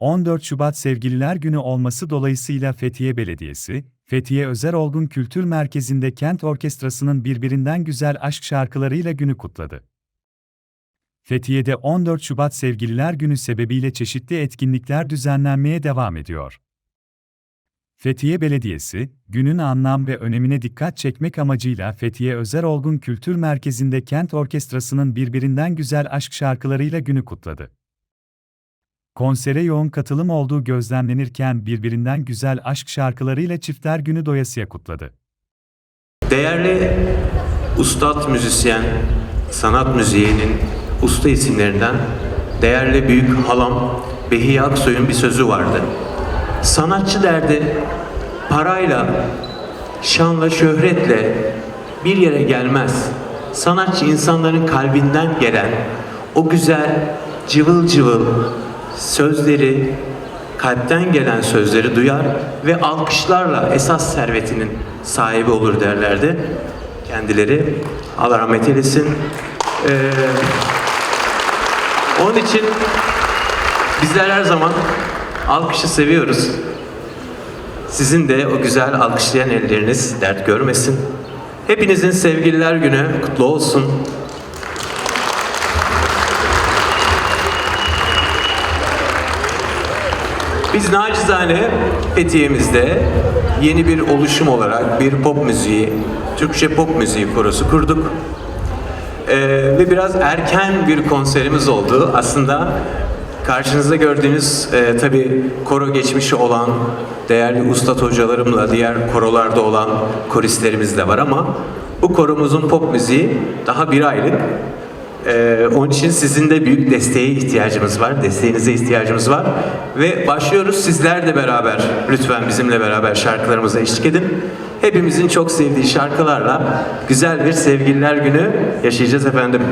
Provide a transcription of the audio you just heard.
14 Şubat Sevgililer Günü olması dolayısıyla Fethiye Belediyesi, Fethiye Özer Olgun Kültür Merkezi'nde kent orkestrasının birbirinden güzel aşk şarkılarıyla günü kutladı. Fethiye'de 14 Şubat Sevgililer Günü sebebiyle çeşitli etkinlikler düzenlenmeye devam ediyor. Fethiye Belediyesi, günün anlam ve önemine dikkat çekmek amacıyla Fethiye Özer Olgun Kültür Merkezi'nde kent orkestrasının birbirinden güzel aşk şarkılarıyla günü kutladı. Konsere yoğun katılım olduğu gözlemlenirken birbirinden güzel aşk şarkılarıyla çiftler günü doyasıya kutladı. Değerli ustad müzisyen, sanat müziğinin usta isimlerinden değerli büyük halam Behiye Aksoy'un bir sözü vardı. Sanatçı derdi parayla, şanla, şöhretle bir yere gelmez. Sanatçı insanların kalbinden gelen o güzel, cıvıl cıvıl sözleri, kalpten gelen sözleri duyar ve alkışlarla esas servetinin sahibi olur derlerdi kendileri. Allah rahmet eylesin. Ee, onun için bizler her zaman alkışı seviyoruz. Sizin de o güzel alkışlayan elleriniz dert görmesin. Hepinizin sevgililer günü kutlu olsun. Biz nacizane Fethiye'mizde yeni bir oluşum olarak bir pop müziği, Türkçe pop müziği korosu kurduk. Ee, ve biraz erken bir konserimiz oldu. Aslında karşınızda gördüğünüz e, tabii koro geçmişi olan değerli ustad hocalarımla diğer korolarda olan koristlerimiz de var ama bu koromuzun pop müziği daha bir aylık. Ee, onun için sizin de büyük desteğe ihtiyacımız var. Desteğinize ihtiyacımız var. Ve başlıyoruz. Sizler de beraber, lütfen bizimle beraber şarkılarımıza eşlik edin. Hepimizin çok sevdiği şarkılarla güzel bir sevgililer günü yaşayacağız efendim.